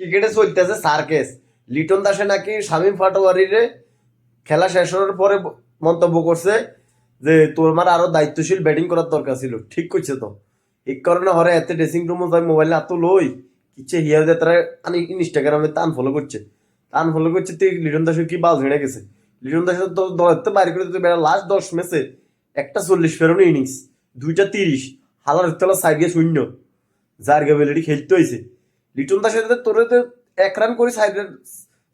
ক্রিকেটে চলতেছে সার্কেস। লিটন দাসে নাকি শামীম ফাটোয়ারিরে খেলা শেষ হওয়ার পরে মন্তব্য করছে যে তোমার আরও দায়িত্বশীল ব্যাটিং করার দরকার ছিল। ঠিক করছে তো। এই কারণে হরে এতে ড্রেসিং রুমে মোবাইলে এত লই। কিচ্ছে হিয়ার দিয়ে তারা আনি ইনস্টাগ্রামে তান ফলো করছে। তান ফলো করছে তুই লিটন দাসের কি বাল ঝেড়ে গেছে। লিটন দাসের তো দলের বাইরে করে তুই বেড়া লাস্ট দশ ম্যাচে একটা চল্লিশ ফেরোনো ইনিংস দুইটা তিরিশ। হালার তলা সাইড গিয়ে শূন্য। যার খেলতে হয়েছে লিটন দাসের তোরে তো এক রান করে সাইডের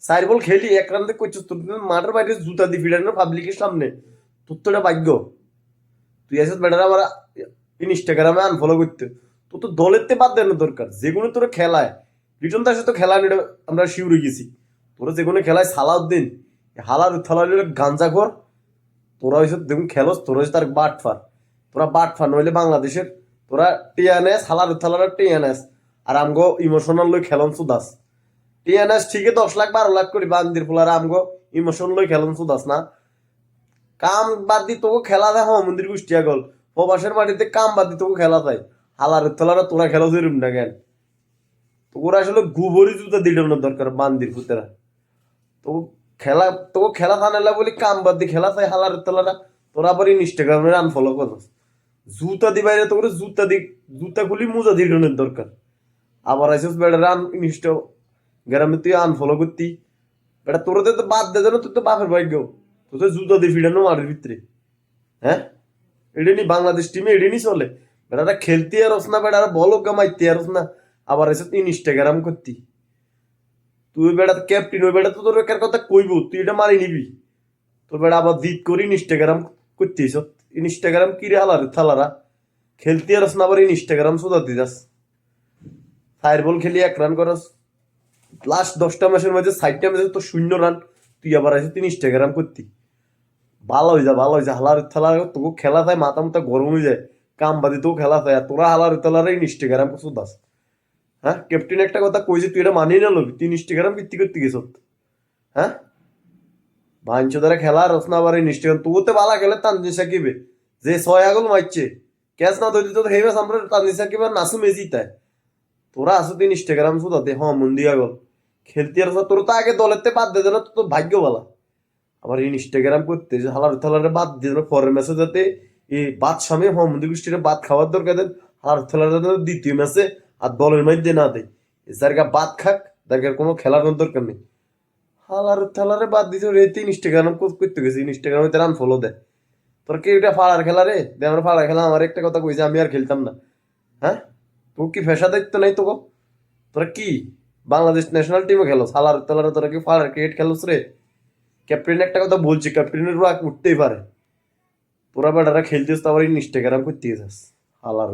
সাইড বল খেলি, এক রান দিয়ে করছিস তোর মাঠের বাইরে জুতা দিয়ে ফিরানো পাবলিকের সামনে। তোর তো এটা ভাগ্য। তুই আসিস বেটার আমার ইনস্টাগ্রামে আনফলো করতে। তোর তো দলের তে বাদ দেওয়ার দরকার যেগুলো তোর খেলায়। লিটন দাসের তো খেলা নিয়ে আমরা শিউরে গেছি। তোরা যেগুলো খেলায় সালাউদ্দিন হালার থালা গাঞ্জা কর তোরা হয়েছে দেখুন খেলোস, তোরা হয়েছে তার বাট ফার তোরা বাট ফার নইলে বাংলাদেশের, তোরা টিয়ানেস হালার থালার টিয়ানেস আর আমগো ইমোশনাল লই খেলন সুদাস। টিয়ানেস ঠিকই দশ লাখ বারো লাখ করি বান্দির ফুলার আমগো ইমোশন লই খেলন সুদাস না। কাম বাদ দি তোকে খেলা দেয় মন্দির কুষ্টিয়া গল। প্রবাসের মাটিতে কাম বাদ দি তোকে খেলা দেয়। হালার থালারা তোরা খেলো যেরুম না কেন? তোরা আসলে গুবরি জুতা দিলে না দরকার বান্দির ফুতেরা তো খেলা তোকে খেলা থানালা বলি কাম বাদ দি খেলা চাই হালার তোলারা তোরা আবার ইনস্টাগ্রামে আনফলো করস। জুতা দি বাইরে তোকে জুতা দি, জুতা খুলি মোজা দি ডনের দরকার। আবার আইসিস বেড়া রান ইনস্টা গ্রামে তুই আনফলো করতি। বেটা, তোর তো বাদ দে না তুই তো বাপের ভাগ্য। তুই তো জুতা দি ফিরানো মাঠের ভিতরে। হ্যাঁ? এটা নি, বাংলাদেশ টিমে এটা নি চলে। বেটারা খেলতে আরস না বেটারা বলো কামাইতে আরস না। আবার এসে ইনস্টাগ্রাম করতি। তুই বেটা ক্যাপ্টেন ওই বেটা, তো তোর একার কথা কইব, তুই এটা মারি নিবি। তোর বেটা আবার দিত করি ইনস্টাগ্রাম করতিস। ইনস্টাগ্রাম কি রে হালারে, থালারা? খেলতে আর না, আবার ইনস্টাগ্রাম সোজা দিদাস ফায়ার বল খেলি, এক রান করস। লাস্ট দশটা ম্যাচের মধ্যে ষাটটা ম্যাচে তো শূন্য রান তুই আবার আসে তুই ইনস্টাগ্রাম করতি। ভালো হয়ে যা, ভালো হয়ে যা, হালার থালার তোকে খেলা যায় মাথা মাথা গরম হয়ে যায়। কাম বাদি তোকে খেলা যায় আর তোরা হালার থালারে ইনস্টাগ্রাম সুদাস হ্যাঁ? ক্যাপ্টেন একটা কথা কইছে তুই এটা মানিয়ে না লবি তুই ইনস্টাগ্রাম কীর্তি করতে গেছ হ্যাঁ? ভাঞ্চ দ্বারা খেলা রসনা আবার ইনস্টাগ্রাম তো বালা খেলে তানজিন সাকিবে। যে ছয় আগল মারছে, ক্যাচ না ধরি তো হেবে আমরা তানজিন সাকিব আর মেজি তাই। তোরা আসো তুই ইনস্টাগ্রাম সুদাতে হ্যাঁ মন দিয়া গল। খেলতে আর তোর তো আগে দলেতে বাদ দে না তোর ভাগ্য বলা আবার ইনস্টাগ্রাম করতে যে হালার থালারে বাদ দিয়ে দিল পরের ম্যাচে যাতে এই বাদ সামনে হ্যাঁ মন্দির গোষ্ঠীর বাদ খাওয়ার দরকার দেন, হালার থালার দ্বিতীয় ম্যাচে আর দলের মধ্যে না দেয়। যার বাদ খাক তার কোনো খেলার দরকার নেই। হালার থালারে বাদ দিতে রেতে ইনস্টাগ্রাম করতে গেছে ইনস্টাগ্রামে তার ফলো দেয় তোর কি এটা ফাড়ার খেলা রে? আমরা ফাড়ার খেলা, আমার একটা কথা কইছে, আমি আর খেলতাম না। হ্যাঁ? তোর কি ফেসা দায়িত্ব নাই তোকে তোরা কি বাংলাদেশ ন্যাশনাল টিমে খেলো? সালার তালার তোরা কি ফালার ক্রিকেট খেলোস রে? ক্যাপ্টেন একটা কথা বলছি ক্যাপ্টেনের রাগ উঠতেই পারে। তোরা বেটারা খেলতেস তো আবার ইনস্টাগ্রাম করতে যাস। হালার